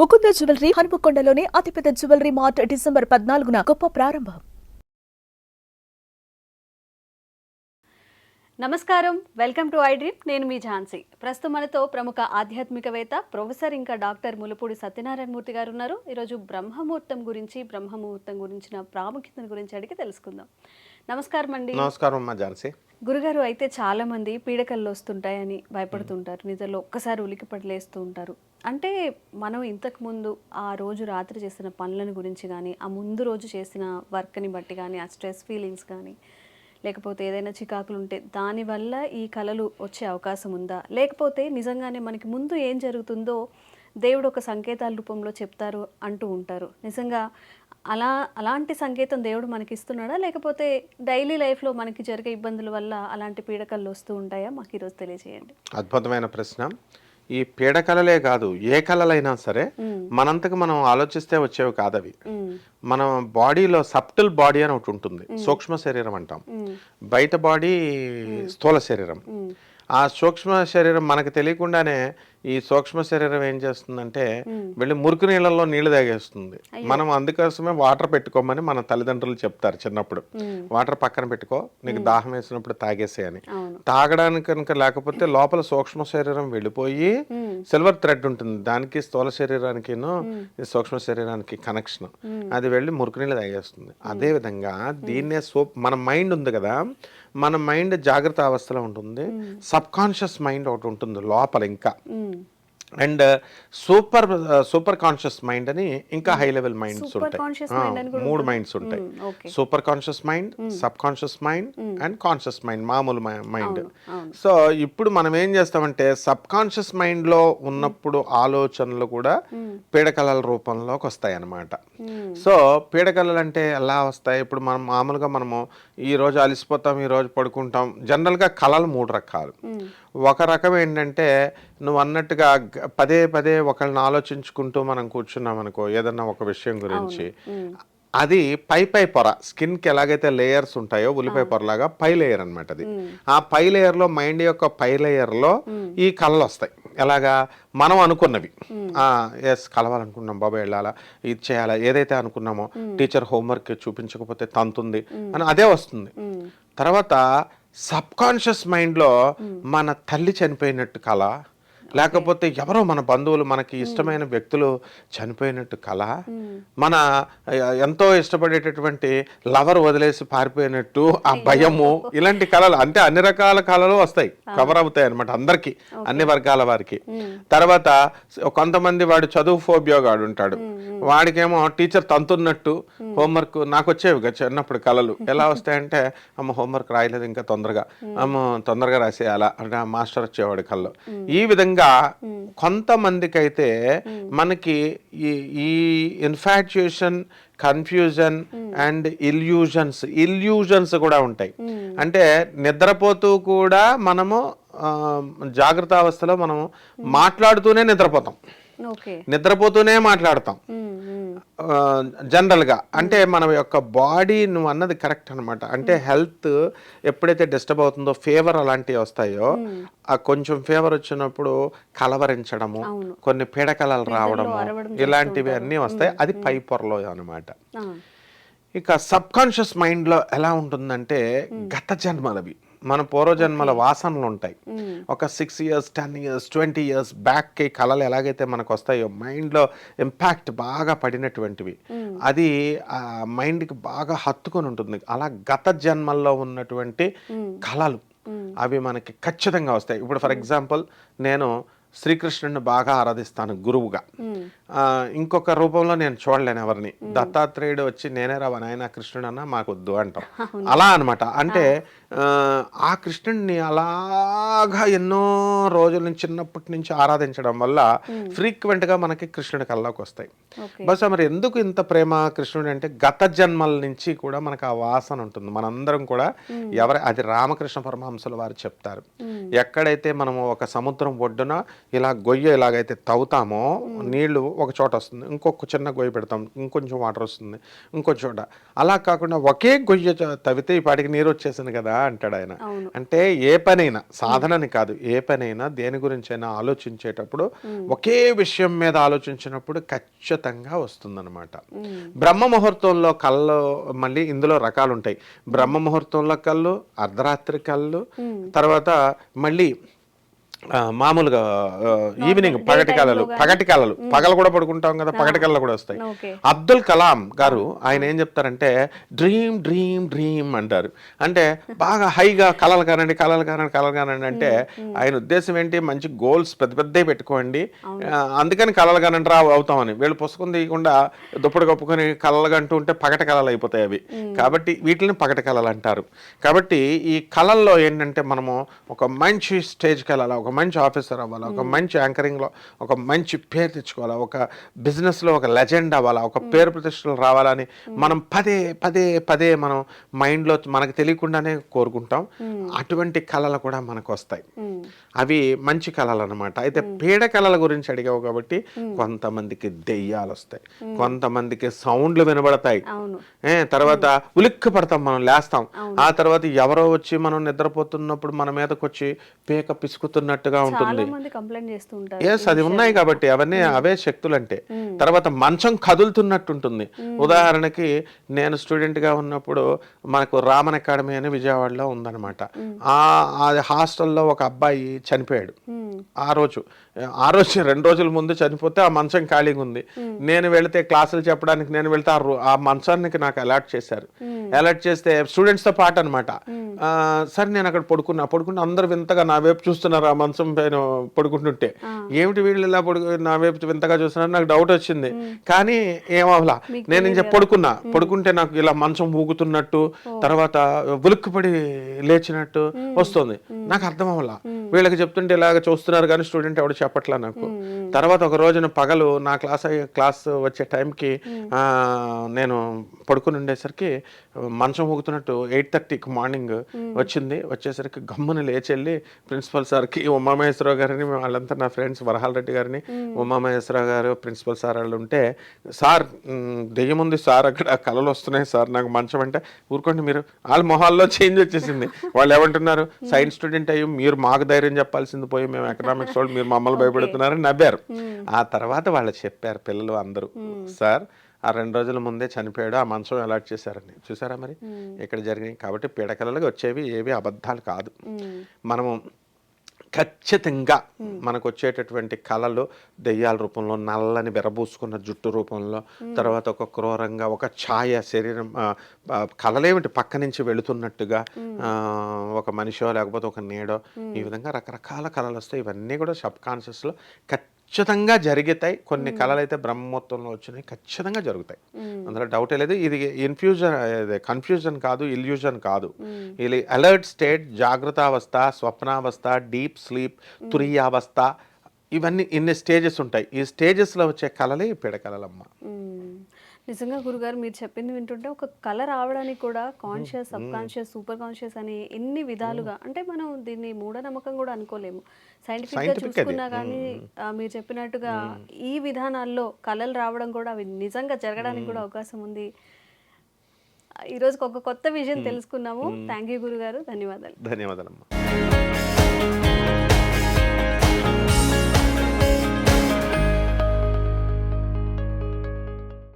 Mukunda jewellery హనుమకొండలోని అతిపెద్ద jewellery mart December పద్నాలుగున గొప్ప ప్రారంభం. నమస్కారం. వెల్కమ్ టు ఐ డ్రీమ్ నేను మీ ఝాన్సీ. ప్రస్తుతం మనతో ప్రముఖ ఆధ్యాత్మికవేత్త ప్రొఫెసర్ ఇంకా డాక్టర్ ములపూడి సత్యనారాయణ మూర్తి గారు ఉన్నారు. ఈరోజు బ్రహ్మముహూర్తం గురించి బ్రహ్మముహూర్తం గురించిన ప్రాముఖ్యతను గురించి అడిగి తెలుసుకుందాం. నమస్కారం అండి నమస్కారం అమ్మా ఝాన్సీ. గురుగారు అయితే చాలా మంది పీడకలు వస్తుంటాయని భయపడుతుంటారు. నిద్రలో ఒక్కసారి ఉలికిపడి లేస్తూ ఉంటారు. అంటే మనం ఇంతకు ముందు ఆ రోజు రాత్రి చేసిన పనులను గురించి కానీ ఆ ముందు రోజు చేసిన వర్క్ని బట్టి కానీ ఆ స్ట్రెస్ ఫీలింగ్స్ కానీ లేకపోతే ఏదైనా చికాకులు ఉంటే దానివల్ల ఈ కళలు వచ్చే అవకాశం ఉందా? లేకపోతే నిజంగానే మనకి ముందు ఏం జరుగుతుందో దేవుడు ఒక సంకేతాల రూపంలో చెప్తారు అంటూ ఉంటారు. నిజంగా అలా అలాంటి సంకేతం దేవుడు మనకి ఇస్తున్నాడా లేకపోతే డైలీ లైఫ్లో మనకి జరిగే ఇబ్బందుల వల్ల అలాంటి పీడకలు వస్తూ ఉంటాయా? మాకు ఈరోజు తెలియజేయండి. అద్భుతమైన ప్రశ్న. ఈ పీడకలలే కాదు ఏ కళలైనా సరే మనంతకు మనం ఆలోచిస్తే వచ్చేవి కాదవి. మన బాడీలో సప్టిల్ బాడీ అని ఒకటి ఉంటుంది సూక్ష్మ శరీరం అంటాం. బయట బాడీ స్థూల శరీరం. ఆ సూక్ష్మ శరీరం మనకు తెలియకుండానే ఈ సూక్ష్మ శరీరం ఏం చేస్తుందంటే వెళ్ళి మురికి నీళ్ళల్లో నీళ్ళు తాగేస్తుంది. మనం అందుకోసమే వాటర్ పెట్టుకోమని మన తల్లిదండ్రులు చెప్తారు చిన్నప్పుడు. వాటర్ పక్కన పెట్టుకో నీకు దాహం వేసినప్పుడు తాగేసేయని అవును. తాగడానికి కనుక లేకపోతే లోపల సూక్ష్మ శరీరం వెళ్ళిపోయి సిల్వర్ థ్రెడ్ ఉంటుంది. దానికి స్థూల శరీరానికి సూక్ష్మ శరీరానికి కనెక్షన్ అది వెళ్ళి మురికి నీళ్ళు తాగేస్తుంది. అదే విధంగా దీన్నే సోప్ మన మైండ్ ఉంది కదా మన మైండ్ జాగ్రత్త అవస్థలో ఉంటుంది. సబ్ కాన్షియస్ మైండ్ ఒకటి ఉంటుంది లోపల ఇంకా. And super super conscious mind అని ఇంకా హై లెవెల్ మైండ్స్ ఉంటాయి. మూడు? మైండ్స్ ఉంటాయి. Super conscious mind sub conscious mind and conscious mind మామూలు మైండ్. సో ఇప్పుడు మనం ఏం చేస్తామంటే సబ్ కాన్షియస్ మైండ్లో ఉన్నప్పుడు ఆలోచనలు కూడా పీడకలల రూపంలోకి వస్తాయి అన్నమాట సో పీడకలలు అంటే ఎలా వస్తాయి? ఇప్పుడు మనం మామూలుగా మనము ఈ రోజు అలసిపోతాం ఈ రోజు పడుకుంటాం. జనరల్గా కళలు మూడు రకాలు. ఒక రకం ఏంటంటే నువ్వు అన్నట్టుగా పదే పదే ఒకళ్ళని ఆలోచించుకుంటూ మనం కూర్చున్నాం అనుకో ఏదన్నా ఒక విషయం గురించి. అది పై పై పొర స్కిన్కి ఎలాగైతే లేయర్స్ ఉంటాయో ఉల్లిపాయ పొరలాగా పై లేయర్ అన్నమాట అది. ఆ పై లేయర్లో మైండ్ యొక్క పై లేయర్లో ఈ కళలు వస్తాయి ఎలాగా మనం అనుకున్నవి. ఎస్ కలవాలనుకున్నాం బాబాయ్ వెళ్ళాలా ఇది చేయాలా ఏదైతే అనుకున్నామో టీచర్ హోంవర్క్ చూపించకపోతే తంతుంది అని అదే వస్తుంది. తర్వాత సబ్ కాన్షియస్ మైండ్లో మన తల్లి చనిపోయినట్టు కళ లేకపోతే ఎవరో మన బంధువులు మనకి ఇష్టమైన వ్యక్తులు చనిపోయినట్టు కళ మన ఎంతో ఇష్టపడేటటువంటి లవర్ వదిలేసి పారిపోయినట్టు ఆ భయము ఇలాంటి కళలు అంటే అన్ని రకాల కళలు వస్తాయి కవర్ అవుతాయి అనమాట అందరికి అన్ని వర్గాల వారికి. తర్వాత కొంతమంది వాడు చదువు ఫోబియో గాడు ఉంటాడు. వాడికేమో టీచర్ తంతున్నట్టు హోంవర్క్ నాకు వచ్చేవి చిన్నప్పుడు కళలు. ఎలా వస్తాయంటే అమ్మ హోంవర్క్ రాయలేదు ఇంకా తొందరగా అమ్మ తొందరగా రాసేయాలా అంటే మాస్టర్ వచ్చేవాడు కళ్ళు. ఈ విధంగా కొంతమందికి అయితే మనకి ఈ infatuation confusion and illusions illusions కూడా ఉంటాయి. అంటే నిద్రపోతూ కూడా మనము జాగ్రత్త అవస్థలో మనము మాట్లాడుతూనే నిద్రపోతాం. నిద్రపోతూనే మాట్లాడతాం. జనరల్గా అంటే మన యొక్క బాడీ నువ్వు అన్నది కరెక్ట్ అనమాట అంటే హెల్త్ ఎప్పుడైతే డిస్టర్బ్ అవుతుందో ఫీవర్ అలాంటివి వస్తాయో ఆ కొంచెం ఫీవర్ వచ్చినప్పుడు కలవరించడము. కొన్ని పీడకలలు రావడము ఇలాంటివి అన్నీ వస్తాయి. అది పై పొరలో అనమాట ఇక సబ్ కాన్షియస్ మైండ్లో ఎలా ఉంటుందంటే గత జన్మలవి. మన పూర్వజన్మల వాసనలు ఉంటాయి ఒక six years ten years twenty years బ్యాక్కి కళలు ఎలాగైతే మనకు వస్తాయో మైండ్లో ఇంపాక్ట్ బాగా పడినటువంటివి. అది మైండ్కి బాగా హత్తుకొని ఉంటుంది అలా గత జన్మల్లో ఉన్నటువంటి కళలు అవి మనకి ఖచ్చితంగా వస్తాయి. ఇప్పుడు ఫర్ ఎగ్జాంపుల్ నేను శ్రీకృష్ణుడిని బాగా ఆరాధిస్తాను గురువుగా. ఇంకొక రూపంలో నేను చూడలేను ఎవరిని. దత్తాత్రేయుడు వచ్చి నేనే రా నాయన కృష్ణుడు అన్న మాకు వద్దు అంటాం. అలా అన్నమాట. అంటే ఆ, కృష్ణుడిని అలాగా ఎన్నో రోజుల నుంచి చిన్నప్పటి నుంచి ఆరాధించడం వల్ల ఫ్రీక్వెంట్గా మనకి కృష్ణుడి కల్లోకి వస్తాయి. బస్ మరి ఎందుకు ఇంత ప్రేమ కృష్ణుడు అంటే గత జన్మల నుంచి కూడా మనకు ఆ వాసన ఉంటుంది. మనందరం కూడా ఎవరి అది రామకృష్ణ పరమహంసుల వారు చెప్తారు. ఎక్కడైతే మనము ఒక సముద్రం ఒడ్డున ఇలా గొయ్య ఇలాగైతే తవ్వుతామో నీళ్ళు ఒక చోట వస్తుంది. ఇంకొక చిన్న గొయ్యి పెడతాం. ఇంకొంచెం వాటర్ వస్తుంది. ఇంకో చోట. అలా కాకుండా ఒకే గొయ్యి తవ్వితే ఈ పాటికి నీరు వచ్చేసింది కదా అంటాడు ఆయన. అంటే ఏ పనైనా సాధనని కాదు. ఏ పనైనా దేని గురించి అయినా ఆలోచించేటప్పుడు ఒకే విషయం మీద ఆలోచించినప్పుడు ఖచ్చితంగా వస్తుందన్నమాట. బ్రహ్మ ముహూర్తంలో కళ్ళు మళ్ళీ ఇందులో రకాలు ఉంటాయి బ్రహ్మ ముహూర్తంలో కళ్ళు అర్ధరాత్రి కళ్ళు తర్వాత మళ్ళీ మామూలుగా ఈవినింగ్ పగటి కళలు పగటి కళలు. పగలు కూడా పడుకుంటాం కదా పగటి కళలు కూడా వస్తాయి. అబ్దుల్ కలాం గారు ఆయన ఏం చెప్తారంటే డ్రీమ్ డ్రీమ్ డ్రీమ్ అంటారు. అంటే బాగా హైగా కలలు కానండి కలలు కానండి కలలు కానండి అంటే ఆయన ఉద్దేశం ఏంటి? మంచి గోల్స్ పెద్ద పెద్దవి పెట్టుకోండి. అందుకని కలలు కానండి రా అవుతామని. వీళ్ళు పుస్తకం తీయకుండా దుప్పటి కప్పుకొని కలలు కంటూ ఉంటే పగటి కళలు అయిపోతాయి అవి. కాబట్టి వీటిని పగటి కళలు అంటారు. కాబట్టి ఈ కళల్లో ఏంటంటే మనము ఒక మంచి స్టేజ్కి వెళ్ళాలి ఒక మంచి ఆఫీసర్ అవ్వాలి ఒక మంచి యాంకరింగ్లో ఒక మంచి పేరు తెచ్చుకోవాలా ఒక బిజినెస్లో ఒక లెజెండ్ అవ్వాలా ఒక పేరు ప్రతిష్టలు రావాలని మనం పదే పదే పదే మనం మైండ్లో మనకు తెలియకుండానే కోరుకుంటాం. అటువంటి కళలు కూడా మనకు వస్తాయి. అవి మంచి కళలు అనమాట అయితే పీడ కళల గురించి అడిగావు కాబట్టి కొంతమందికి దెయ్యాలు వస్తాయి. కొంతమందికి సౌండ్లు వినబడతాయి. తర్వాత ఉలిక్కి పడతాం మనం లేస్తాం. ఆ తర్వాత ఎవరో వచ్చి మనం నిద్రపోతున్నప్పుడు మన మీదకి వచ్చి పేక పిసుకుతున్నట్టుగా ఉంటుంది. ఎస్ అది ఉన్నాయి కాబట్టి అవన్నీ అవే శక్తులు అంటే తర్వాత మంచం కదులుతున్నట్టు ఉంటుంది ఉదాహరణకి నేను స్టూడెంట్గా ఉన్నప్పుడు మనకు రామన్ అకాడమీ అని విజయవాడలో ఉందన్నమాట. ఆ హాస్టల్లో ఒక అబ్బాయి చనిపోయాడు. ఆ రోజు ఆ రోజు రెండు రోజుల ముందు చనిపోతే ఆ మంచం ఖాళీగా ఉంది. నేను వెళితే క్లాసులు చెప్పడానికి నేను వెళ్తే ఆ రో- ఆ మంచానికి నాకు అలాట్ చేశారు. అలాట్ చేస్తే స్టూడెంట్స్తో పాటు అనమాట సరే నేను అక్కడ పడుకున్నా. పడుకుంటే అందరు వింతగా నా వైపు చూస్తున్నారు ఆ మంచం పైన పడుకుంటుంటే. ఏమిటి వీళ్ళు ఇలా పడుకు నా వైపు వింతగా చూస్తున్నారు? నాకు డౌట్ వచ్చింది. కానీ ఏమవలా నేను ఇంకా పడుకున్నా. పడుకుంటే నాకు ఇలా మంచం ఊగుతున్నట్టు తర్వాత ఉలిక్కిపడి లేచినట్టు వస్తుంది. నాకు అర్థం అవ్వలా వీళ్ళకి చెప్తుంటే ఇలాగ చూస్తున్నారు కానీ స్టూడెంట్ ఎవడు చెప్పట్లా నాకు. తర్వాత ఒక రోజున పగలు నా క్లాస్ క్లాస్ వచ్చే టైంకి నేను పడుకుని ఉండేసరికి మంచం ఊగుతున్నట్టు ఎయిట్ థర్టీకి మార్నింగ్ వచ్చింది. వచ్చేసరికి గమ్మున లేచి వెళ్ళి ప్రిన్సిపల్ సార్కి ఉమామహేశ్వరరావు గారిని వాళ్ళంతా నా ఫ్రెండ్స్ వరహాల్ రెడ్డి గారిని ఉమామహేశ్వరరావు గారు ప్రిన్సిపల్ సార్ వాళ్ళు ఉంటే సార్ మ్, దెయ్యం ఉంది సార్ అక్కడ కళలు వస్తున్నాయి సార్ నాకు మంచం అంటే ఊరుకోండి మీరు. వాళ్ళ మొహాల్లో చేంజ్ వచ్చేసింది. వాళ్ళు ఏమంటున్నారు? సైన్స్ స్టూడెంట్ అయ్యి మీరు మాకు ధైర్యం చెప్పాల్సింది పోయి మేము ఎకనామిక్స్ వాళ్ళు మీరు మమ్మల్ని భయపెడుతున్నారని నవ్వారు. ఆ తర్వాత వాళ్ళు చెప్పారు పిల్లలు అందరూ. సార్ ఆ రెండు రోజుల ముందే చనిపోయాడు ఆ మంచం అలాట్ చేశారని చూసారా మరి? ఇక్కడ జరిగినాయి కాబట్టి పీడకలలుగా వచ్చేవి ఏవి అబద్ధాలు కాదు. మనము ఖచ్చితంగా మనకు వచ్చేటటువంటి కళలు దెయ్యాల రూపంలో నల్లని విరబూసుకున్న జుట్టు రూపంలో తర్వాత ఒక క్రూరంగా ఒక ఛాయ శరీరం కళలేమిటి? పక్క నుంచి వెళుతున్నట్టుగా ఒక మనిషో లేకపోతే ఒక నీడో ఈ విధంగా రకరకాల కళలు వస్తాయి ఇవన్నీ కూడా సబ్ కాన్షియస్లో ఖచ్చితంగా జరుగుతాయి. కొన్ని కళలు అయితే బ్రహ్మోత్తంలో వచ్చినాయి ఖచ్చితంగా జరుగుతాయి. అందులో డౌటే లేదు. ఇది ఇన్ఫ్యూజన్ కన్ఫ్యూజన్ కాదు ఇల్యూజన్ కాదు. ఇది అలర్ట్ స్టేట్ జాగ్రత్తావస్థ స్వప్నావస్థ డీప్ స్లీప్ తురియావస్థ ఇవన్నీ ఇన్ని స్టేజెస్ ఉంటాయి. ఈ స్టేజెస్లో వచ్చే కళలే పీడకలలమ్మ మ్మ్. నిజంగా గురుగారు మీరు చెప్పింది వింటుంటే ఒక కళ రావడానికి కూడా conscious sub conscious super conscious అని ఎన్ని విధాలుగా అంటే మనం దీన్ని మూఢనమ్మకం కూడా అనుకోలేము. సైంటిఫిక్గా Scientific అది. చూసుకున్నా కానీ మీరు చెప్పినట్టుగా ఈ విధానాల్లో కళలు రావడం కూడా అవి నిజంగా జరగడానికి కూడా అవకాశం ఉంది. ఈ రోజుకి ఒక కొత్త విషయం తెలుసుకున్నాము. థ్యాంక్ యూ గురుగారు. ధన్యవాదాలు. ధన్యవాదాలమ్మా.